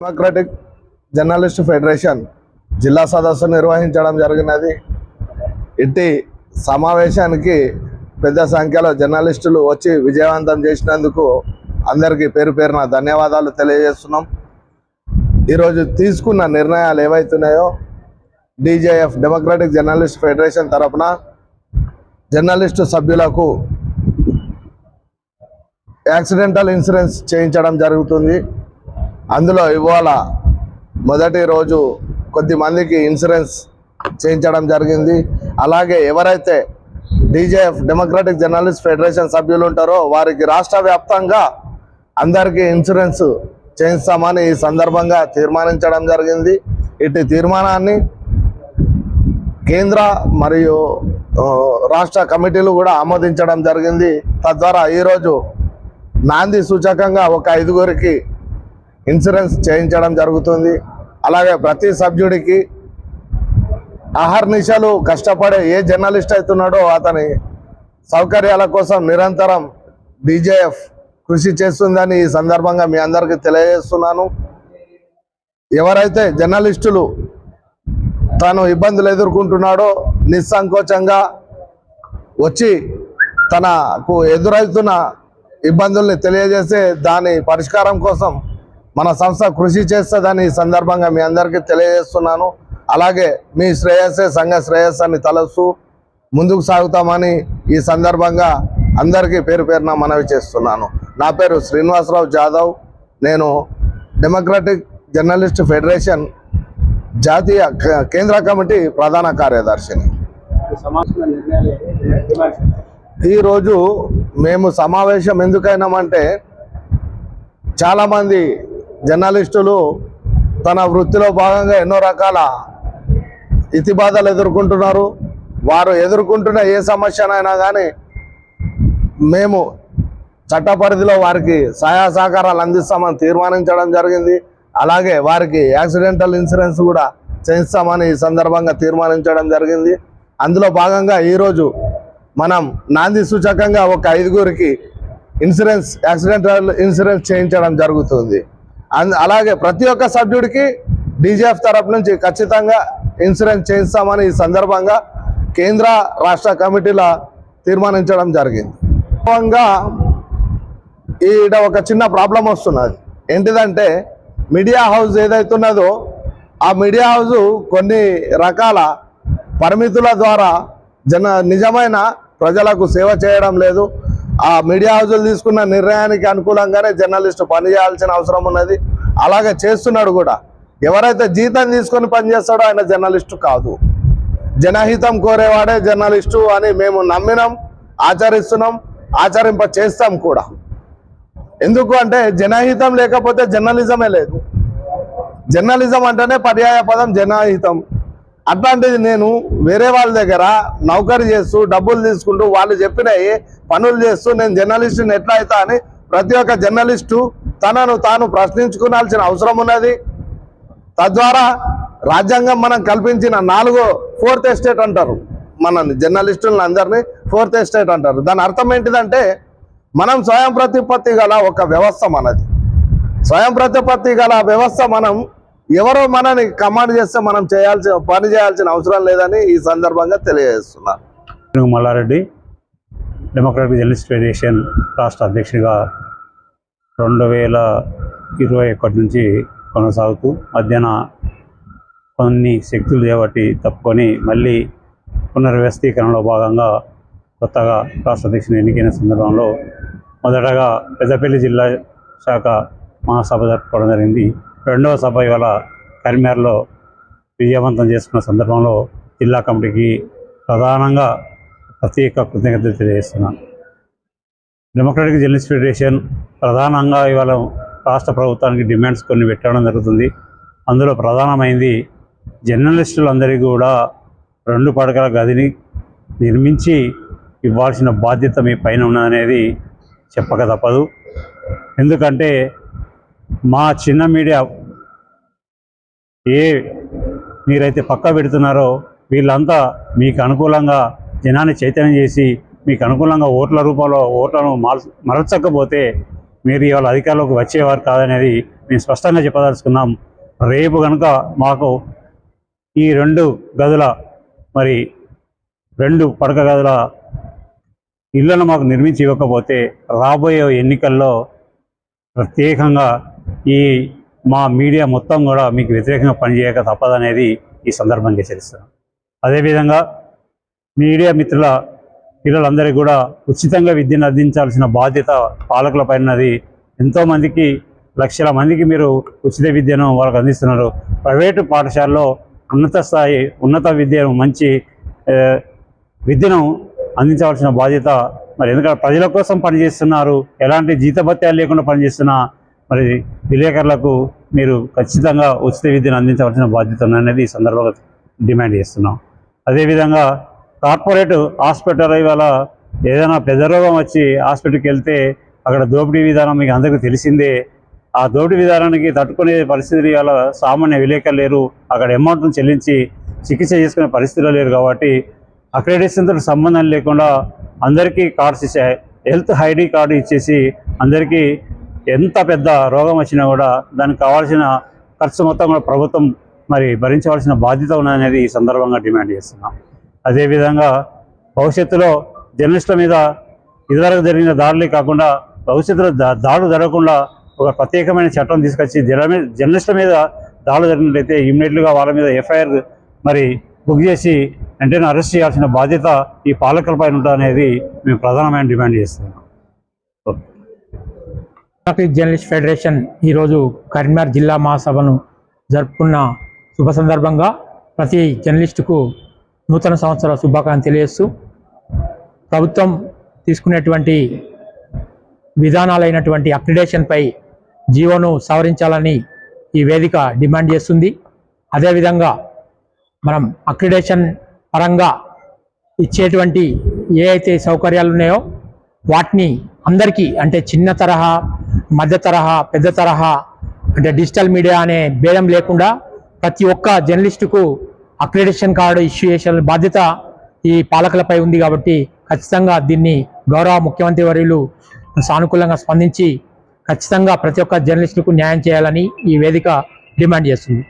Democratic journalist federation జిల్లా సదస్సు నిర్వహించడం జరిగినది. ఇట్టి సమావేశానికి పెద్ద సంఖ్యలో జర్నలిస్టులు వచ్చి విజయవంతం చేసినందుకు అందరికీ పేరు పేరున ధన్యవాదాలు తెలియజేస్తున్నాం. ఈరోజు తీసుకున్న నిర్ణయాలు ఏవైతున్నాయో డీజేఎఫ్ డెమోక్రటిక్ జర్నలిస్ట్ ఫెడరేషన్ తరపున జర్నలిస్టు సభ్యులకు యాక్సిడెంటల్ ఇన్సూరెన్స్ చేయించడం జరుగుతుంది. అందులో ఇవాళ మొదటి రోజు కొద్ది మందికి ఇన్సూరెన్స్ చేయించడం జరిగింది. అలాగే ఎవరైతే డీజేఎఫ్ డెమోక్రటిక్ జర్నలిస్ట్ ఫెడరేషన్ సభ్యులు ఉంటారో వారికి రాష్ట్ర వ్యాప్తంగా అందరికీ ఇన్సూరెన్స్ చేయిస్తామని ఈ సందర్భంగా తీర్మానించడం జరిగింది. ఇటు తీర్మానాన్ని కేంద్ర మరియు రాష్ట్ర కమిటీలు కూడా ఆమోదించడం జరిగింది. తద్వారా ఈరోజు నాంది సూచకంగా ఒక ఐదుగురికి ఇన్సూరెన్స్ చేయించడం జరుగుతుంది. అలాగే ప్రతి సభ్యుడికి అహర్నిశలు కష్టపడే ఏ జర్నలిస్ట్ అవుతున్నాడో అతని సౌకర్యాల కోసం నిరంతరం డీజేఎఫ్ కృషి చేస్తుందని ఈ సందర్భంగా మీ అందరికీ తెలియజేస్తున్నాను. ఎవరైతే జర్నలిస్టులు తాను ఇబ్బందులు ఎదుర్కొంటున్నాడో నిస్సంకోచంగా వచ్చి తనకు ఎదురవుతున్న ఇబ్బందుల్ని తెలియజేస్తే దాని పరిష్కారం కోసం మన సంస్థ కృషి చేస్తుందని ఈ సందర్భంగా మీ అందరికీ తెలియజేస్తున్నాను. అలాగే మీ శ్రేయస్సే సంఘ శ్రేయస్సాన్ని తలస్తూ ముందుకు సాగుతామని ఈ సందర్భంగా అందరికీ పేరు పేరున మనవి చేస్తున్నాను. నా పేరు శ్రీనివాసరావు జాదవ్. నేను డెమోక్రటిక్ జర్నలిస్ట్ ఫెడరేషన్ జాతీయ కేంద్ర కమిటీ ప్రధాన కార్యదర్శిని. ఈరోజు మేము సమావేశం ఎందుకైనామంటే చాలామంది జర్నలిస్టులు తన వృత్తిలో భాగంగా ఎన్నో రకాల ఇతిబాధలు ఎదుర్కొంటున్నారు. వారు ఎదుర్కొంటున్న ఏ సమస్యనైనా కానీ మేము చట్ట పరిధిలో వారికి సహాయ సహకారాలు అందిస్తామని తీర్మానించడం జరిగింది. అలాగే వారికి యాక్సిడెంటల్ ఇన్సూరెన్స్ కూడా చేయిస్తామని ఈ సందర్భంగా తీర్మానించడం జరిగింది. అందులో భాగంగా ఈరోజు మనం నాంది సూచకంగా ఒక ఐదుగురికి ఇన్సూరెన్స్ యాక్సిడెంటల్ ఇన్సూరెన్స్ చేయించడం జరుగుతుంది. అలాగే ప్రతి ఒక్క సభ్యుడికి డీజీఎఫ్ తరపు నుంచి ఖచ్చితంగా ఇన్సూరెన్స్ చేయిస్తామని ఈ సందర్భంగా కేంద్ర రాష్ట్ర కమిటీల తీర్మానించడం జరిగింది. వాస్తవంగా ఈడ ఒక చిన్న ప్రాబ్లం వస్తున్నది. ఏంటిదంటే మీడియా హౌస్ ఏదైతున్నదో ఆ మీడియా హౌస్ కొన్ని రకాల పరిమితుల ద్వారా జన నిజమైన ప్రజలకు సేవ చేయడం లేదు. ఆ మీడియా హౌజులు తీసుకున్న నిర్ణయానికి అనుకూలంగానే జర్నలిస్టు పనిచేయాల్సిన అవసరం ఉన్నది. అలాగే చేస్తున్నాడు కూడా. ఎవరైతే జీతం తీసుకొని పనిచేస్తాడో ఆయన జర్నలిస్టు కాదు. జనహితం కోరేవాడే జర్నలిస్టు అని మేము నమ్మినాం ఆచరిస్తున్నాం ఆచరింప చేస్తాం కూడా. ఎందుకు అంటే జనహితం లేకపోతే జర్నలిజమే లేదు. జర్నలిజం అంటేనే పర్యాయ పదం జనహితం. అట్లాంటిది నేను వేరే వాళ్ళ దగ్గర నౌకరీ చేస్తూ డబ్బులు తీసుకుంటూ వాళ్ళు చెప్పినవి పనులు చేస్తూ నేను జర్నలిస్టుని ఎట్లా అవుతా అని ప్రతి ఒక్క జర్నలిస్టు తనను తాను ప్రశ్నించుకోవాల్సిన అవసరం ఉన్నది. తద్వారా రాజ్యాంగం మనం కల్పించిన నాలుగో ఫోర్త్ ఎస్టేట్ అంటారు. మన జర్నలిస్టులను అందరినీ ఫోర్త్ ఎస్టేట్ అంటారు. దాని అర్థం ఏంటిదంటే మనం స్వయం ప్రతిపత్తి గల ఒక వ్యవస్థ మనది. స్వయం ప్రతిపత్తి గల వ్యవస్థ మనం ఎవరో మనని కమాండ్ చేస్తే మనం చేయాల్సిన పని చేయాల్సిన అవసరం లేదని ఈ సందర్భంగా తెలియజేస్తున్నాను మల్లారెడ్డి డెమోక్రాటిక్ జర్నలిస్ట్ ఫెడరేషన్ రాష్ట్ర అధ్యక్షుడిగా రెండు వేల ఇరవై ఒకటి నుంచి కొనసాగుతూ మధ్యాహ్న కొన్ని శక్తులు చేపట్టి తప్పుకొని మళ్ళీ పునర్వ్యవస్థీకరణలో భాగంగా కొత్తగా రాష్ట్ర అధ్యక్షుని ఎన్నికైన సందర్భంలో మొదటగా పెద్దపల్లి జిల్లా శాఖ మహాసభ జరుపుకోవడం జరిగింది. రెండవ సభ ఇవాళ కరీంనగర్లో విజయవంతం చేసుకున్న సందర్భంలో జిల్లా కమిటీకి ప్రధానంగా ప్రత్యేక కృతజ్ఞతలు తెలియజేస్తున్నాను. డెమోక్రటిక్ జర్నలిస్ట్ ఫెడరేషన్ ప్రధానంగా ఇవాళ రాష్ట్ర ప్రభుత్వానికి డిమాండ్స్ కొన్ని పెట్టడం జరుగుతుంది. అందులో ప్రధానమైంది జర్నలిస్టులందరికీ కూడా రెండు పడకల గదిని నిర్మించి ఇవ్వాల్సిన బాధ్యత మీ పైన ఉన్నదనేది చెప్పక తప్పదు. ఎందుకంటే మా చిన్న మీడియా ఏ మీరైతే పక్క పెడుతున్నారో వీళ్ళంతా మీకు అనుకూలంగా జనాన్ని చైతన్యం చేసి మీకు అనుకూలంగా ఓట్ల రూపంలో ఓట్లను మల మరల్చకపోతే మీరు ఇవాళ అధికారంలోకి వచ్చేవారు కాదనేది మేము స్పష్టంగా చెప్పదలుచుకున్నాం. రేపు కనుక మాకు ఈ రెండు గదుల మరి రెండు పడక గదుల ఇళ్ళను మాకు నిర్మించి ఇవ్వకపోతే రాబోయే ఎన్నికల్లో ప్రత్యేకంగా ఈ మా మీడియా మొత్తం కూడా మీకు వ్యతిరేకంగా పనిచేయక తప్పదనేది ఈ సందర్భంగా హెచ్చరిస్తున్నాం. అదేవిధంగా మీడియా మిత్రుల పిల్లలందరికీ కూడా ఉచితంగా విద్యను అందించాల్సిన బాధ్యత పాలకుల పైనది. ఎంతోమందికి లక్షల మందికి మీరు ఉచిత విద్యను వాళ్ళకు అందిస్తున్నారు. ప్రైవేటు పాఠశాలలో ఉన్నత స్థాయి ఉన్నత విద్యను మంచి విద్యను అందించవలసిన బాధ్యత. మరి ఎందుకంటే ప్రజల కోసం పనిచేస్తున్నారు. ఎలాంటి జీతభత్యాలు లేకుండా పనిచేస్తున్న మరి విలేకరులకు మీరు ఖచ్చితంగా ఉచిత విద్యను అందించవలసిన బాధ్యత ఉందనేది ఈ సందర్భంగా డిమాండ్ చేస్తున్నాం. అదేవిధంగా కార్పొరేట్ హాస్పిటల్ ఇవాళ ఏదైనా పెద్ద రోగం వచ్చి హాస్పిటల్కి వెళ్తే అక్కడ దోపిడీ విధానం మీకు అందరికీ తెలిసిందే. ఆ దోపిడీ విధానానికి తట్టుకునే పరిస్థితి ఇవాళ సామాన్య విలేకరులు లేరు. అక్కడ అమౌంట్ను చెల్లించి చికిత్స చేసుకునే పరిస్థితులు లేరు కాబట్టి అక్రెడిషన్తో సంబంధం లేకుండా అందరికీ కార్డ్స్ ఇచ్చే హెల్త్ ఐడి కార్డు ఇచ్చేసి అందరికీ ఎంత పెద్ద రోగం వచ్చినా కూడా దానికి కావాల్సిన ఖర్చు మొత్తం కూడా ప్రభుత్వం మరి భరించవలసిన బాధ్యత ఉన్నదనేది ఈ సందర్భంగా డిమాండ్ చేస్తున్నాం. అదేవిధంగా భవిష్యత్తులో జర్నలిస్టుల మీద ఇదివరకు జరిగిన దాడులే కాకుండా భవిష్యత్తులో దాడులు జరగకుండా ఒక ప్రత్యేకమైన చట్టం తీసుకొచ్చి జర్నలిస్టుల మీద దాడులు జరిగినట్లయితే ఇమ్మీడియట్గా వాళ్ళ మీద ఎఫ్ఐఆర్ మరి బుక్ చేసి వెంటనే అరెస్ట్ చేయాల్సిన బాధ్యత ఈ పాలకులపై ఉంటుందనేది మేము ప్రధానమైన డిమాండ్ చేస్తున్నాం. ఓకే. డెమోక్రటిక్ జర్నలిస్ట్ ఫెడరేషన్ ఈరోజు కరీంనగర్ జిల్లా మహాసభను జరుపుకున్న శుభ సందర్భంగా ప్రతి జర్నలిస్టుకు నూతన సంవత్సర శుభాకాంక్షలు తెలియజేస్తూ ప్రభుత్వం తీసుకునేటువంటి విధానాలైనటువంటి అక్రిడేషన్పై జీవోను సవరించాలని ఈ వేదిక డిమాండ్ చేస్తుంది. అదేవిధంగా మనం అక్రిడేషన్ పరంగా ఇచ్చేటువంటి ఏ అయితే సౌకర్యాలు ఉన్నాయో వాటిని అందరికీ అంటే చిన్న తరహా మధ్య తరహా పెద్ద తరహా అంటే డిజిటల్ మీడియా అనే భేదం లేకుండా ప్రతి ఒక్క జర్నలిస్టుకు అక్రిడేషన్ కార్డు ఇష్యూ చేసే బాధ్యత ఈ పాలకులపై ఉంది కాబట్టి ఖచ్చితంగా దీన్ని గౌరవ ముఖ్యమంత్రి వర్యులు సానుకూలంగా స్పందించి ఖచ్చితంగా ప్రతి ఒక్క జర్నలిస్టుకు న్యాయం చేయాలని ఈ వేదిక డిమాండ్ చేస్తుంది.